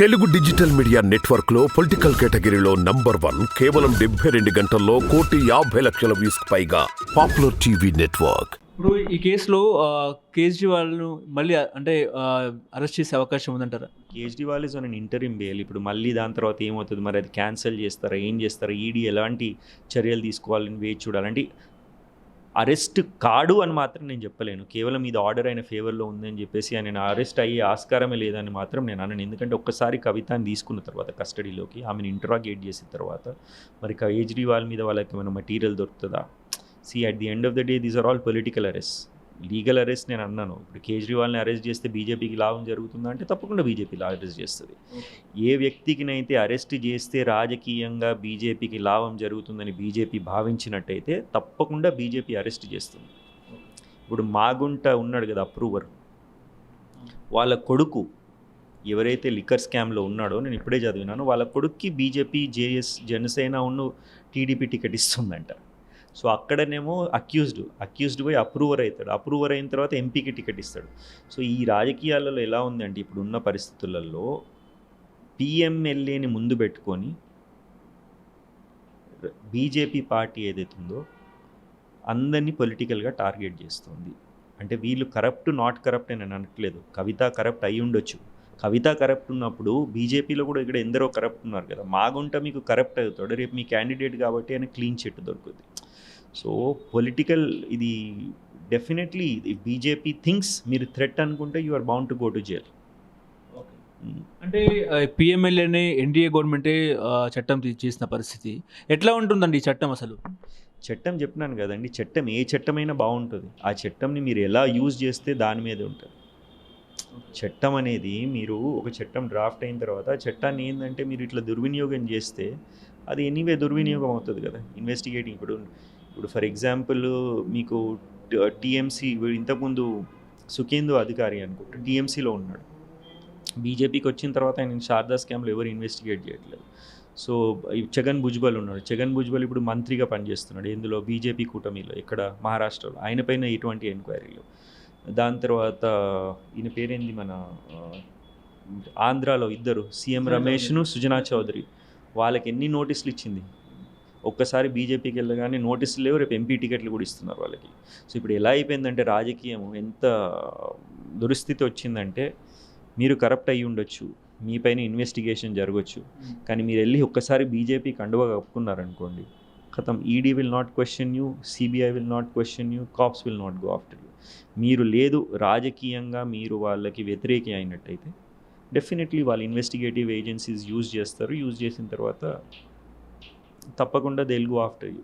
Telugu digital media నెట్వర్క్లో political కేటగిరీలో number one కేవలం డెబ్బై రెండు గంటల్లో కోటి యాభై లక్షల వ్యూస్ పైగా పాపులర్ టీవీ నెట్వర్క్. ఇప్పుడు ఈ కేసులో కేజ్రీవాల్ను మళ్ళీ అంటే అరెస్ట్ చేసే అవకాశం ఉందంటారా? Kejriwal is on interim bail ఇప్పుడు మళ్ళీ దాని తర్వాత ఏమవుతుంది? మరి అది క్యాన్సిల్ చేస్తారా? ఏం చేస్తారా? ఈడీ ఎలాంటి చర్యలు తీసుకోవాలని వేచి చూడాలంటే అరెస్ట్ కాడు అని మాత్రం నేను చెప్పలేను. కేవలం ఇది ఆర్డర్ అయిన ఫేవర్లో ఉందని చెప్పేసి ఆయన అరెస్ట్ అయ్యే ఆస్కారమే లేదని మాత్రం నేను అన్నాను ఎందుకంటే ఒక్కసారి కవితని తీసుకున్న తర్వాత కస్టడీలోకి ఆమెను ఇంటరాగేట్ చేసిన తర్వాత మరి కేజ్రీవాల్ మీద వాళ్ళకి ఏమైనా మెటీరియల్ దొరుకుతుందా? See at the end of the day these are all political arrest legal arrest నేను అన్నాను. ఇప్పుడు కేజ్రీవాల్ని అరెస్ట్ చేస్తే బీజేపీకి లాభం జరుగుతుందా అంటే తప్పకుండా బీజేపీ అరెస్ట్ చేస్తుంది. ఏ వ్యక్తికినైతే అరెస్ట్ చేస్తే రాజకీయంగా బీజేపీకి లాభం జరుగుతుందని బీజేపీ భావించినట్టయితే తప్పకుండా బీజేపీ అరెస్ట్ చేస్తుంది. ఇప్పుడు మాగుంట ఉన్నాడు కదా అప్రూవర్. వాళ్ళ కొడుకు ఎవరైతే లిక్కర్ స్కామ్లో ఉన్నాడో నేను ఇప్పుడే చదివినాను వాళ్ళ కొడుక్కి బీజేపీ జేఎస్ జనసేన ఉన్న టీడీపీ టికెట్ ఇస్తుందంట. సో అక్కడనేమో అక్యూజ్డ్ అక్యూజ్డ్ పోయి అప్రూవర్ అవుతాడు. అప్రూవర్ అయిన తర్వాత ఎంపీకి టికెట్ ఇస్తాడు. సో ఈ రాజకీయాలలో ఎలా ఉందంటే ఇప్పుడు ఉన్న పరిస్థితులలో పిఎంఎల్ఏని ముందు పెట్టుకొని బీజేపీ పార్టీ ఏదైతే ఉందో అందరినీ పొలిటికల్గా టార్గెట్ చేస్తుంది. అంటే వీళ్ళు కరప్ట్ నాట్ కరప్ట్ అని నేను అనట్లేదు. కవిత కరప్ట్ అయి ఉండొచ్చు కవిత కరప్ట్ ఉన్నప్పుడు బీజేపీలో కూడా ఇక్కడ ఎందరో కరప్ట్ ఉన్నారు కదా. మాగుంట మీకు కరప్ట్ అవుతాడు. రేపు మీ క్యాండిడేట్ కాబట్టి ఆయన క్లీన్ చిట్ దొరుకుతుంది సో పొలిటికల్ ఇది డెఫినెట్లీ బీజేపీ థింగ్స్ మీరు థ్రెట్ అనుకుంటే you are bound to go to jail. అంటే పిఎంఎల్ఏనే ఎన్డీఏ గవర్నమెంటే చట్టం చేసిన పరిస్థితి. ఎట్లా ఉంటుందండి ఈ చట్టం అసలు? చట్టం చెప్పినాను కదండి. చట్టం ఏ చట్టమైనా బాగుంటుంది. ఆ చట్టంని మీరు ఎలా యూజ్ చేస్తే దాని మీదే ఉంటుంది. చట్టం అనేది మీరు ఒక చట్టం డ్రాఫ్ట్ అయిన తర్వాత చట్టాన్ని ఏంటంటే మీరు ఇట్లా దుర్వినియోగం చేస్తే అది ఎనీవే దుర్వినియోగం అవుతుంది కదా. ఇన్వెస్టిగేటింగ్ ఇప్పుడు ఇప్పుడు ఫర్ ఎగ్జాంపుల్ మీకు టీఎంసీ ఇంతకుముందు సుఖేందు అధికారి అనుకుంటా టీఎంసీలో ఉన్నాడు. బీజేపీకి వచ్చిన తర్వాత ఆయన శారదా స్కామ్లో ఎవరు ఇన్వెస్టిగేట్ చేయట్లేదు. సో జగన్ భుజ్బల్ ఉన్నాడు. జగన్ భుజ్బల్ ఇప్పుడు మంత్రిగా పనిచేస్తున్నాడు. ఇందులో బీజేపీ కూటమిలో ఇక్కడ మహారాష్ట్రలో. ఆయన పైన ఎటువంటి ఎంక్వైరీలు దాని తర్వాత ఈయన పేరేంది మన ఆంధ్రాలో ఇద్దరు సీఎం రమేష్ను సుజనా చౌదరి. వాళ్ళకి ఎన్ని నోటీసులు ఇచ్చింది? ఒక్కసారి బీజేపీకి వెళ్ళగానే నోటీసులు లేవు రేపు ఎంపీ టికెట్లు కూడా ఇస్తున్నారు వాళ్ళకి. సో ఇప్పుడు ఎలా అయిపోయిందంటే రాజకీయం ఎంత దురిస్థితి వచ్చిందంటే మీరు కరప్ట్ అయ్యి ఉండొచ్చు మీ పైన ఇన్వెస్టిగేషన్ జరగవచ్చు కానీ మీరు వెళ్ళి ఒక్కసారి బీజేపీ కండువా కప్పుకున్నారనుకోండి ఖతం ED will not question you CBI will not question you cops will not go after you మీరు లేదు రాజకీయంగా మీరు వాళ్ళకి వ్యతిరేకి అయినట్టయితే డెఫినెట్లీ వాళ్ళు ఇన్వెస్టిగేటివ్ ఏజెన్సీస్ యూజ్ చేస్తారు. యూజ్ చేసిన తర్వాత తప్పకుండా తెలుగు ఆఫ్టర్ యూ